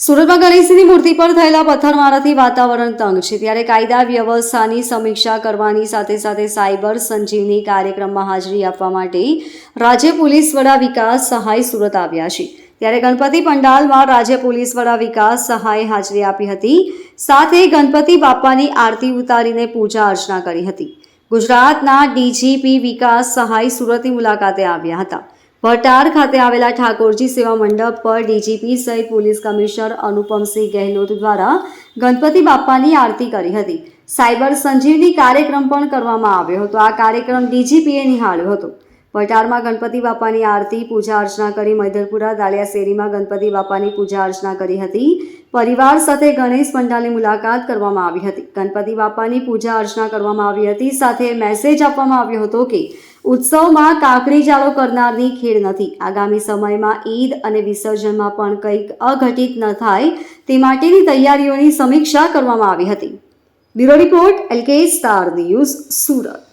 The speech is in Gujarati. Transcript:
સુરતમાં ગણેશજીની મૂર્તિ પર થયેલા પથ્થરમારાથી વાતાવરણ તંગ છે. ત્યારે કાયદા વ્યવસ્થાની સમીક્ષા કરવાની સાથે સાથે સાયબર સંજીવની કાર્યક્રમમાં હાજરી આપવા માટે રાજ્ય પોલીસ વડા વિકાસ સહાય સુરત આવ્યા છે. ત્યારે ગણપતિ પંડાલમાં રાજ્ય પોલીસ વડા વિકાસ સહાય હાજરી આપી હતી. સાથે ગણપતિ બાપાની આરતી ઉતારીને પૂજા અર્ચના કરી હતી. ગુજરાતના ડીજીપી વિકાસ સહાય સુરતની મુલાકાતે આવ્યા હતા. ભટાર ખાતે આવેલા ઠાકોરજી સેવા મંડપ પર ડીજીપી સહિત પોલીસ કમિશનર અનુપમસિંહ ગહેલોત દ્વારા ગણપતિ બાપ્પાની આરતી કરી હતી. સાયબર સંજીવની કાર્યક્રમ પણ કરવામાં આવ્યો હતો. આ કાર્યક્રમ ડીજીપીએ નિહાળ્યો હતો. ભટારમાં ગણપતિ બાપાની આરતી, પૂજા અર્ચના કરી મૈદરપુરા દાળિયા શેરીમાં ગણપતિ બાપાની પૂજા અર્ચના કરી હતી. પરિવાર સાથે ગણેશ પંડાલની મુલાકાત કરવામાં આવી હતી. ગણપતિ બાપાની પૂજા અર્ચના કરવામાં આવી હતી. સાથે મેસેજ આપવામાં આવ્યો હતો કે ઉત્સવમાં કાકડી જાળો કરનારની ખેડ નથી. આગામી સમયમાં ઈદ અને વિસર્જનમાં પણ કંઈક અઘટિત ન થાય તે માટેની તૈયારીઓની સમીક્ષા કરવામાં આવી હતી. Bureau report LK star news Surat.